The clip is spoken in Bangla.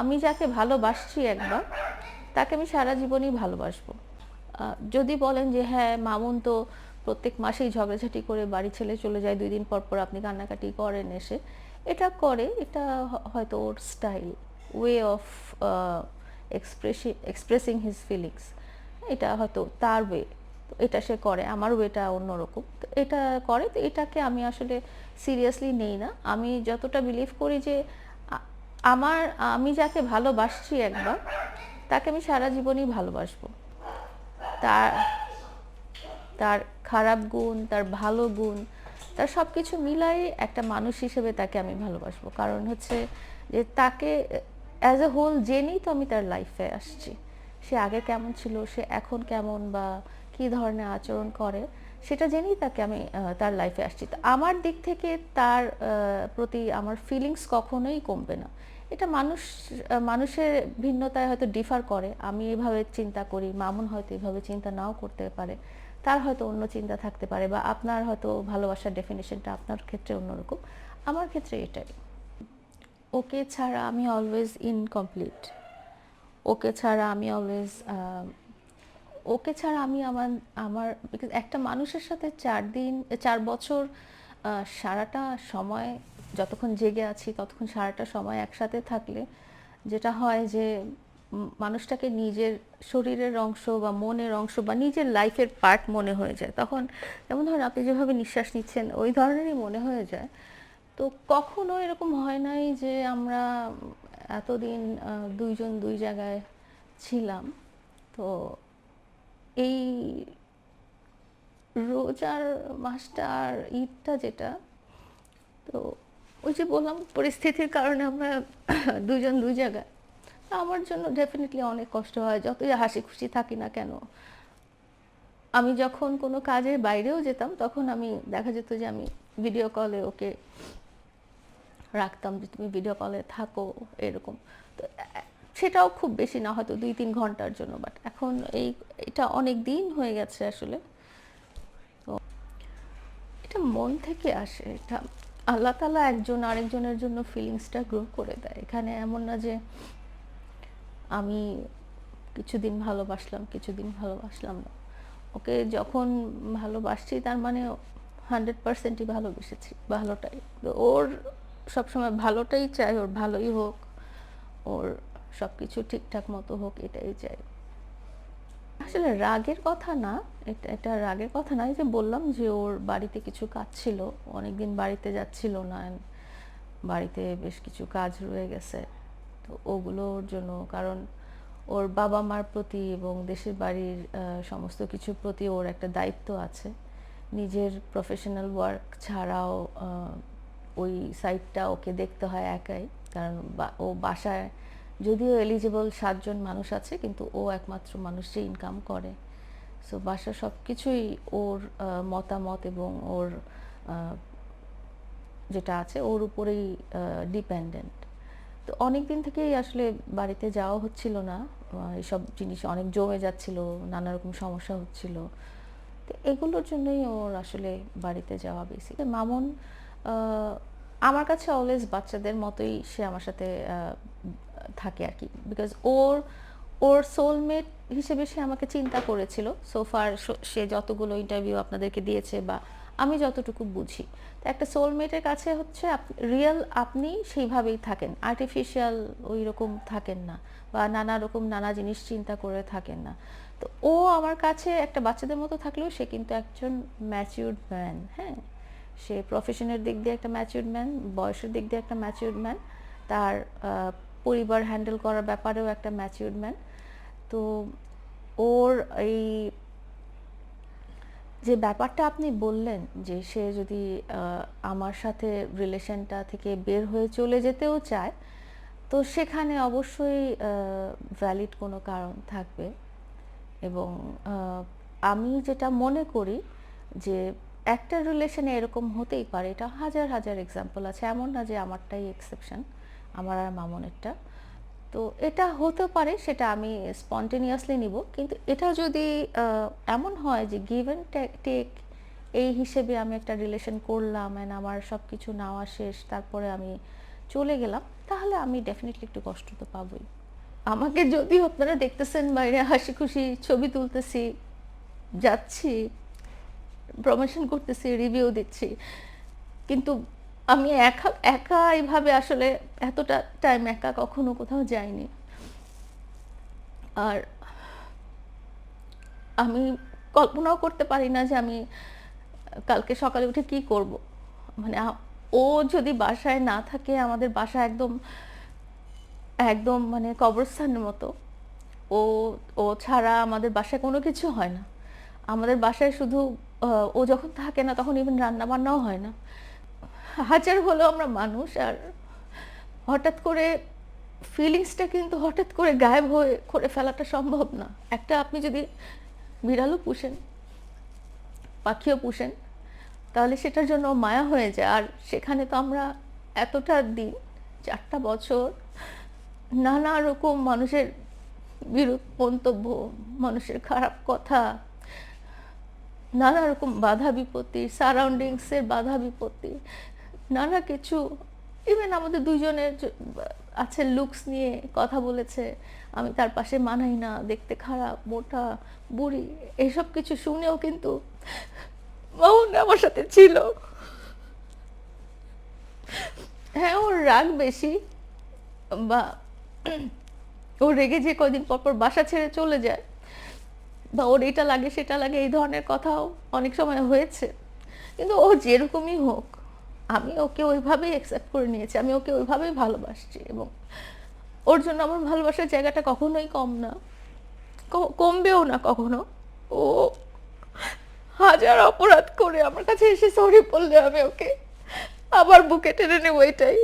আমি যাকে ভালোবাসছি একবার, তাকে আমি সারা জীবনই ভালোবাসবো। যদি বলেন যে হ্যাঁ মামুন তো প্রত্যেক মাসেই ঝগড়াঝাটি করে বাড়ি ছেলে চলে যায়, দুই দিন পর পর আপনি কান্নাকাটি করেন এসে। এটা করে, এটা হয়তো ওর style way of express expressing his feelings এটা হয়তো তার ওয়ে এটা সে করে, আমার ওয়েটা অন্যরকম। তো এটা করে, তো এটাকে আমি আসলে সিরিয়াসলি নেই না। আমি যতটা বিলিভ করি যে আমার, আমি যাকে ভালোবাসছি একবার, তাকে আমি সারা জীবনই ভালোবাসবো। তার তার খারাপ গুণ, তার ভালো গুণ, তার সব কিছু মিলাই একটা মানুষ হিসেবে তাকে আমি ভালোবাসবো। কারণ হচ্ছে যে তাকে অ্যাজ এ হোল জেনেই তো আমি তার লাইফে আসছি। সে আগে কেমন ছিল, সে এখন কেমন বা কী ধরনের আচরণ করে সেটা জেনেই তাকে আমি তার লাইফে আসছি। তো আমার দিক থেকে তার প্রতি আমার ফিলিংস কখনোই কমবে না। এটা মানুষ, মানুষের ভিন্নতায় হয়তো ডিফার করে। আমি এভাবে চিন্তা করি, মামুন হয়তো এভাবে চিন্তা নাও করতে পারে। তার হয়তো অন্য চিন্তা থাকতে পারে বা আপনার হয়তো ভালোবাসার ডেফিনেশনটা আপনার ক্ষেত্রে অন্যরকম। আমার ক্ষেত্রে এটাই। ওকে ছাড়া আমি অলওয়েজ ইনকমপ্লিট ওকে ছাড়া আমি অলওয়েজ ওকে ছাড়া আমি আমার আমার একটা মানুষের সাথে চার দিন, চার বছর সারাটা সময়, যতক্ষণ জেগে আছি, ততক্ষণ সারাটা সময় একসাথে থাকলে, যেটা হয় যে মানুষটাকে নিজের শরীরের অংশ বা মনের অংশ বা নিজের লাইফের পার্ট মনে হয়ে যায়। তখন যেমন ধরেন আপনি যেভাবে নিঃশ্বাস নিচ্ছেন, ওই ধরনেরই মনে হয়ে যায়। তো কখনো এরকম হয় নাই যে, আমরা এতদিন দুইজন দুই জায়গায় ছিলাম। তো এই রোজার মাসটা আর ঈদটা যেটা, তো ওই যে বললাম পরিস্থিতির কারণে আমরা দুজন দুই জায়গায়, তা আমার জন্য ডেফিনেটলি অনেক কষ্ট হয়, যতই হাসি খুশি থাকি না কেন। আমি যখন কোনো কাজের বাইরেও যেতাম, তখন আমি দেখা যেত যে আমি ভিডিও কলে ওকে রাখতাম যে তুমি ভিডিও কলে থাকো, এরকম। তো সেটাও খুব বেশি না, হয়তো দুই তিন ঘণ্টার জন্য বাট এখন এই, এটা অনেক দিন হয়ে গেছে আসলে। তো এটা মন থেকে আসে, এটা আল্লাহ তালা একজন আরেকজনের জন্য ফিলিংসটা গ্রো করে দেয়। এখানে এমন না যে আমি কিছুদিন ভালোবাসলাম কিছুদিন ভালোবাসলাম না। ওকে যখন ভালোবাসছি, তার মানে হান্ড্রেড পার্সেন্টই ভালোবেসেছি, ভালোটাই। ওর সবসময় ভালোটাই চাই, ওর ভালোই হোক, ওর সব কিছু ঠিকঠাক মতো হোক, এটাই চাই। আসলে রাগের কথা না, এটা এটা রাগের কথা না যে বললাম যে ওর বাড়িতে কিছু কাজ ছিল, অনেকদিন বাড়িতে যাচ্ছিল না বাড়িতে বেশ কিছু কাজ রয়ে গেছে, তো ওগুলোর জন্য, কারণ ওর বাবা মার প্রতি এবং দেশের বাড়ির সমস্ত কিছুর প্রতি ওর একটা দায়িত্ব আছে। নিজের প্রফেশনাল ওয়ার্ক ছাড়াও ওই সাইডটা ওকে দেখতে হয় একাই, কারণ ও বাসায় যদিও এলিজিবল সাতজন মানুষ আছে কিন্তু ও একমাত্র মানুষ যে ইনকাম করে। সো বাসা সব কিছুই ওর মতামত এবং ওর যেটা আছে ওর উপরেই ডিপেন্ডেন্ট তো অনেক দিন থেকেই আসলে বাড়িতে যাওয়া হচ্ছিল না। আহ, এইসব জিনিস অনেক জমে যাচ্ছিল নানা রকম সমস্যা হচ্ছিল। তো এগুলোর জন্যই ওর আসলে বাড়িতে যাওয়া বেশি মামুন আমার কাছে অলওয়েজ বাচ্চাদের মতোই সে আমার সাথে থাকে আর কি। বিকজ ওর ওর সোলমেট হিসেবে সে আমাকে চিন্তা করেছিল। সোফার সে যতগুলো ইন্টারভিউ আপনাদেরকে দিয়েছে বা আমি যতটুকু বুঝি। তো একটা সোলমেটের কাছে হচ্ছে রিয়েল আপনি সেইভাবেই থাকেন। আর্টিফিশিয়াল ওই রকম থাকেন না বা নানা রকম নানা জিনিস চিন্তা করে থাকেন না। তো ও আমার কাছে একটা বাচ্চাদের মতো থাকলেও সে কিন্তু একজন ম্যাচিউরড ম্যান হ্যাঁ? সে প্রফেশনের দিক দিয়ে একটা ম্যাচিউরড ম্যান বয়সের দিক দিয়ে একটা ম্যাচিউরড ম্যান তার পরিবার হ্যান্ডেল করার ব্যাপারেও একটা ম্যাচিউরড ম্যান তো ওর এই যে ব্যাপারটা আপনি বললেন যে সে যদি আমার সাথে রিলেশনটা থেকে বের হয়ে চলে যেতেও চায়, তো সেখানে অবশ্যই ভ্যালিড কোনো কারণ থাকবে। এবং আমি যেটা মনে করি যে একটা রিলেশনে এরকম হতেই পারে। এটা হাজার হাজার এক্সাম্পল আছে। এমন না যে আমারটাই এক্সেপশন আমার আর মামনেরটা। তো এটা হতে পারে, সেটা আমি স্পন্টেনিয়াসলি নিব। কিন্তু এটা যদি এমন হয় যে গিভ অ্যান্ড টেক এই হিসেবে আমি একটা রিলেশন করলাম অ্যান্ড আমার সব কিছু নেওয়া শেষ, তারপরে আমি চলে গেলাম, তাহলে আমি ডেফিনেটলি একটু কষ্ট তো পাবই। আমাকে যদি আপনারা দেখতেছেন, বাইরে হাসি খুশি ছবি তুলতেছি, যাচ্ছি প্রমোশন করতেছি রিভিউ দিচ্ছি। কিন্তু আমি একা একা এইভাবে আসলে এতটা টাইম একা কখনো কোথাও যাইনি। আর আমি কল্পনাও করতে পারি না যে আমি কালকে সকালে উঠে কি করব। মানে ও যদি বাসায় না থাকে, আমাদের বাসা একদম একদম মানে কবরস্থানের মতো। ও ও ছাড়া আমাদের বাসায় কোনো কিছু হয় না। আমাদের বাসায় শুধু ও যখন থাকে না, তখন ইভেন রান্না বান্নাও হয় না। হাজার হলেও আমরা মানুষ, আর হঠাৎ করে ফিলিংসটা কিন্তু হঠাৎ করে গায়েব হয়ে করে ফেলাটা সম্ভব না। একটা আপনি যদি বিড়ালও পুষেন, পাখিও পুষেন, তাহলে সেটার জন্য মায়া হয়ে যায়। আর সেখানে তো আমরা এতটা দিন, চারটা বছর নানা রকম মানুষের বিরূপ মন্তব্য, মানুষের খারাপ কথা নানা রকম বাধা বিপত্তি সারাউন্ডিংসের বাধা বিপত্তি, নানা কিছু ইভেন আমাদের দুজনের আছে লুকস নিয়ে কথা বলেছে, আমি তার পাশে মানাই না, দেখতে খারাপ, মোটা, বুড়ি, এসব কিছু শুনেও কিন্তু মোহন আমার সাথে ছিল। হ্যাঁ ওর রাগ বেশি, বা ও রেগে যে কদিন পর পর বাসা ছেড়ে চলে যায়। বা ওর এটা লাগে, সেটা লাগে, এই ধরনের কথাও অনেক সময় হয়েছে। কিন্তু ও যেরকমই হোক, আমি ওকে ওইভাবেই অ্যাকসেপ্ট করে নিয়েছি, আমি ওকে ওইভাবেই ভালোবাসছি এবং ওর জন্য আমার ভালোবাসার জায়গাটা কখনোই কম না। কমবেও না কখনো। ও হাজার অপরাধ করে আমার কাছে এসে সরি বললে আমি ওকে আবার বুকে টেনে নেব এটাই।